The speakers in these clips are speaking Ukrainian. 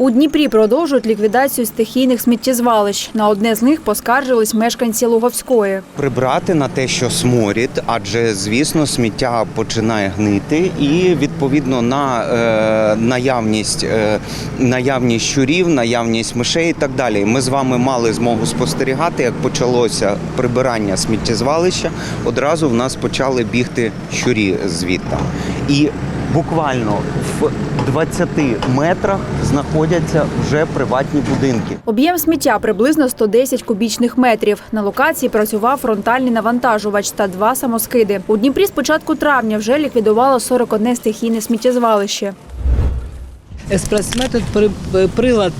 У Дніпрі продовжують ліквідацію стихійних сміттєзвалищ. На одне з них поскаржились мешканці Луговської. прибрати на те, що сморід, адже звісно сміття починає гнити, і відповідно на е, наявність, е, наявність щурів, наявність мишей і так далі. Ми з вами мали змогу спостерігати, як почалося прибирання сміттєзвалища. Одразу в нас почали бігти щурі звідти. І буквально в 20 метрах знаходяться вже приватні будинки. Об'єм сміття приблизно 110 кубічних метрів. На локації працював фронтальний навантажувач та два самоскиди. У Дніпрі з початку травня вже ліквідувало 41 стихійне сміттєзвалище. Еспрес-метод при- прилад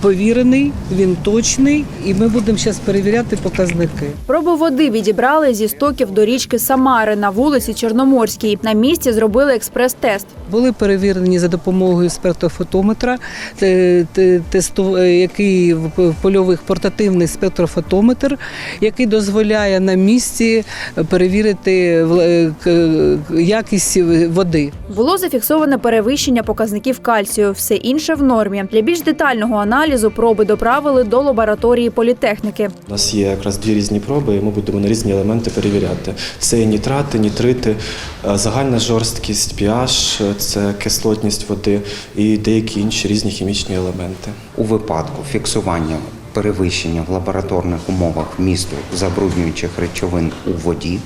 повірений, він точний, і ми будемо зараз перевіряти показники. Пробу води відібрали зі стоків до річки Самари на вулиці Чорноморській. На місці зробили експрес-тест. Були перевірені за допомогою спектрофотометра, те- те- тесту- е, який в польових портативний спектрофотометр, який дозволяє на місці перевірити е, к- якість води. Було зафіксоване перевищення показників кальцію. Все інше в нормі. Для більш детального аналізу проби доправили до лабораторії політехніки. У нас є якраз дві різні проби, і ми будемо на різні елементи перевіряти. Це і нітрати, нітрити, е, загальна жорсткість, pH, е, це кислотність води і деякі інші різні хімічні елементи. У випадку фіксування перевищення в лабораторних умовах вмісту забруднюючих речовин у воді,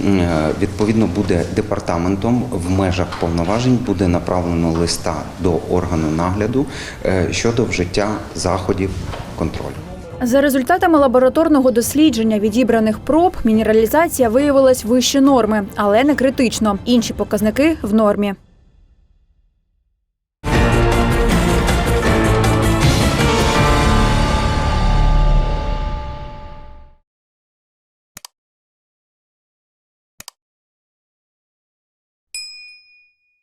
е, відповідно буде департаментом в межах повноважень буде направлено листа до органу нагляду е, щодо вжиття заходів контролю. За результатами лабораторного дослідження відібраних проб мінералізація виявилась вище норми, але не критично. Інші показники в нормі.